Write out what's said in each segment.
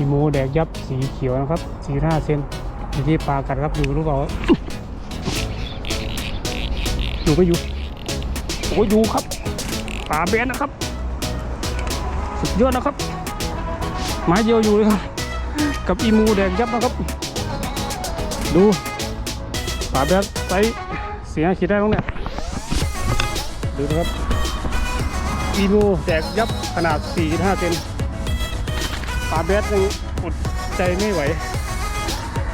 อีโมแดกยับสีเขียวนะครับสีห้าเซนอยู่ที่ปลากัดครับอยู่รู้เปล่าอยู่ก็อยู่โอ้ยอยู่ครับปลาแบนนะครับ สุดยอดนะครับไม้เดียวอยู่เลยครับ กับอีมูแดงยับนะครับ ดูปลาแบนไซส์เสียขีดได้ตรงเนี่ยดูนะครับอีมูแดกยับขนาด 4.5เซน ปลาแบดยังอดใจไม่ไหว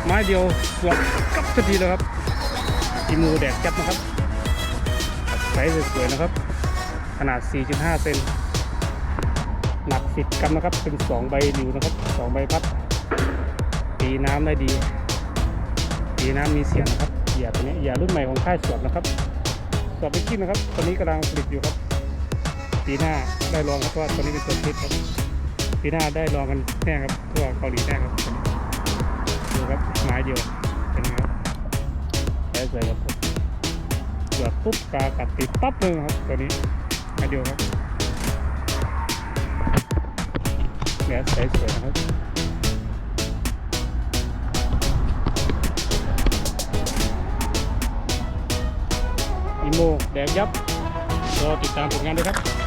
ไม้เดียวสวบกับทันทีเลยครับอีมูแดกยับนะครับไซส์สวยๆนะครับ ขนาด 4.5 เซนหนัก 10 กรัมนะครับ เป็น 2 ใบหลิวนะครับ 2 ใบพัดตีน้ำได้ดี ตีน้ำมีเสียงนะครับเหยื่อตัวนี้เหยื่อรุ่นใหม่ของค่ายสวบนะครับสวบไปกินนะครับ ตอนนี้กำลังผลิตอยู่ครับปีหน้าได้ลองครับเพราะว่าตอนนี้เป็นตัวคิดครับ ปีหน้าได้ลองกันแน่ครับทั่วเกาหลีแน่ครับดูครับไม้เดียวเป็นไงครับใช้สวยครับหยอดปุ๊บกากัดติดปั๊บเลยครับตัวนี้ไม้เดียวครับเนี่ยใช้สวยนะครับอีโมแดงยับรอติดตามผลงานด้วยครับ